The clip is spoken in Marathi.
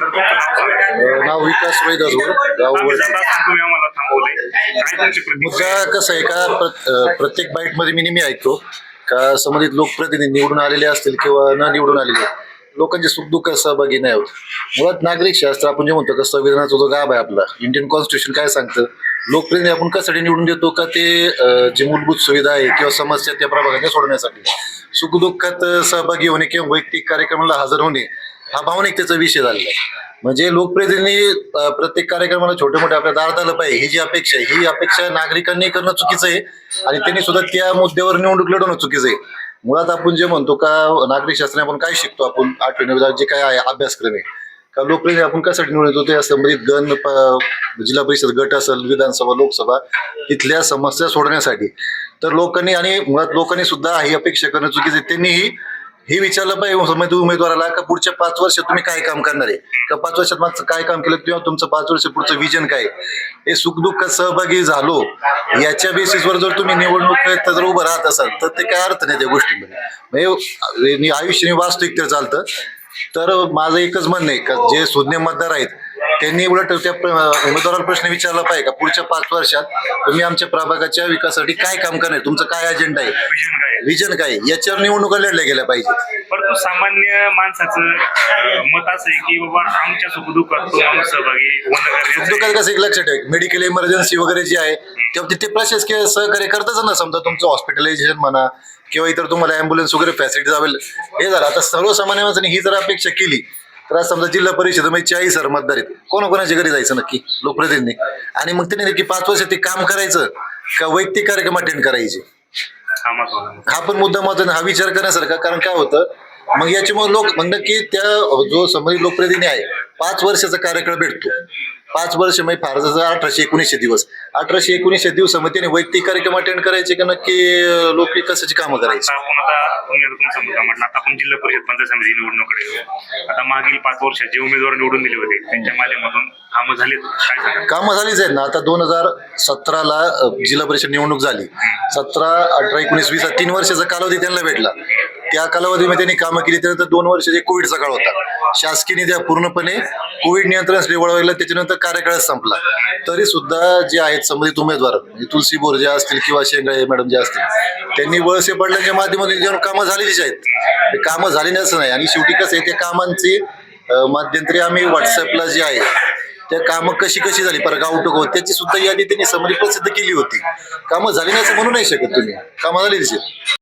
नाव विकास गाव प्रतिक्रिया? मुद्दा कसं आहे का प्रत्येक बाईटमध्ये मी नेहमी ऐकतो का संबंधित लोकप्रतिनिधी निवडून आलेले असतील किंवा न निवडून आलेले लोकांचे सुखदुःख सहभागी नाही होत. मुळात नागरिक शास्त्र आपण जे म्हणतो का संविधानाचा जो गाभ आहे आपला इंडियन कॉन्स्टिट्यूशन काय सांगतं? लोकप्रतिनिधी आपण कशासाठी निवडून देतो का ते जे मूलभूत सुविधा आहे किंवा समस्या त्या प्रभागाने सोडवण्यासाठी. सुखदुःखात सहभागी होणे किंवा वैयक्तिक कार्यक्रमाला हजर होणे हा भावनिकतेचा विषय झालेला आहे. म्हणजे लोकप्रतिनिधी प्रत्येक कार्यक्रमाला छोटे मोठे आपल्या दारात आलं पाहिजे ही जी अपेक्षा आहे ही अपेक्षा नागरिकांनी करणं चुकीचं आहे आणि त्यांनी सुद्धा त्या मुद्द्यावर निवडणूक लढवणं चुकीचं आहे. मुळात आपण जे म्हणतो का नागरिक शास्त्राने आपण काय शिकतो आपण आठवी जे काय आहे अभ्यासक्रम आहे. का लोकप्रतिनिधी आपण कशासाठी निवडून येतो त्या संबंधित गण जिल्हा परिषद गट असेल विधानसभा लोकसभा तिथल्या समस्या सोडवण्यासाठी. तर लोकांनी आणि मुळात लोकांनी सुद्धा ही अपेक्षा करणं चुकीचं आहे. त्यांनीही हे विचारलं पाहिजे हो, उमेदवाराला का पुढच्या पाच वर्षात तुम्ही काय काम करणार आहे? का पाच वर्षात मागचं काय काम केलं किंवा तुमचं पाच वर्ष पुढचं विजन काय आहे? हे सुखदुःखात सहभागी झालो याच्या बेसिसवर जर तुम्ही निवडणूक जर उभं राहत असाल तर ते काय अर्थ नाही त्या गोष्टीमध्ये. म्हणजे नि- आयुष्य वास्तविक तर चालतं. तर माझं एकच म्हणणं आहे का जे सुज्ञ मतदार आहेत त्यांनी उलट त्या उमेदवाराला प्रश्न विचारला पाहिजे का पुढच्या पाच वर्षात तुम्ही आमच्या प्रभागाच्या विकासासाठी काय काम करणार तुमचं काय अजेंडा आहे? विजन काय? याच्यावर निवडणुका लढल्या गेल्या पाहिजेत परंतु सामान्य माणसाचं मत असं आहे की बाबा आमच्या सुखदुःखात तो माणूस सहभागी होणं गरजेचं आहे. दुकान कसं एक लक्षात ठेवा. मेडिकल इमर्जन्सी वगैरे जी आहे तेव्हा तिथे प्रशासकीय सहकार्य करताच ना समजा तुमचं हॉस्पिटलायझेशन म्हणा किंवा इतर तुम्हाला अँब्युलन्स वगैरे फॅसिलिटीज अवेल हे झालं. आता सर्वसामान्य माणसाने ही जर अपेक्षा केली तर आज समजा जिल्हा परिषदेमध्ये चाळीस हजार मतदार आहेत. कोणाकोणाच्या घरी जायचं नक्की? लोकप्रतिनिधी. आणि मग त्यांनी नक्की पाच वर्ष ते काम करायचं का वैयक्तिक कार्यक्रम अटेंड करायचे? हा महत्त्वाचा हा पण मुद्दा महत्त्वाचा हा विचार करण्यासारखा कारण काय होतं मग याच्यामुळे लोक म्हणणं की त्या जो संबंधित लोकप्रतिनिधी आहे पाच वर्षाचा कार्यकाळ भेटतो. पाच वर्ष म्हणजे फार जसं अठराशे एकोणीसशे दिवस अठराशे एकोणीसशे दिवसामध्ये त्याने वैयक्तिक कार्यक्रम अटेंड करायचे का नक्की लोक विकासाची कामं करायची? आपण आता तुम्ही आता तुमचा मुद्दा म्हटला आता आपण जिल्हा परिषद पंचायत समिती निवडणुकीकडे येऊ आता मागील पाच वर्षात जे उमेदवार निवडून दिले होते त्यांच्या माध्यमातून कामं झालीत. काय सांगा कामं झालीच आहेत ना. आता दोन हजार सतराला जिल्हा परिषद निवडणूक झाली. सतरा अठरा एकोणीस वीस हा तीन वर्षाचा कालावधी त्यांना भेटला. त्या कालावधीमध्ये त्यांनी कामं केली त्यानंतर दोन वर्षाचे कोविडचा काळ होता शासकीय निधी पूर्णपणे कोविड नियंत्रण वळवला त्याच्यानंतर कार्यकाळ संपला. तरी सुद्धा जे आहेत संबंधित उमेदवार तुलसी तुलसी बोरजे असतील किंवा शेंगळे मॅडम जे असतील त्यांनी वळसे पडल्याच्या माध्यमातून जेव्हा कामं झालेलीच आहेत ते कामं झाली नाही असं नाही. आणि शेवटी कसं आहे त्या कामांची मध्यंतरी आम्ही व्हॉट्सअपला जे आहे त्या कामं कशी कशी झाली पर गावठोक होत त्याची सुद्धा यादी त्यांनी समोर प्रसिद्ध केली होती. कामं झाली नाही असं म्हणू नाही शकत तुम्ही. कामं झालीच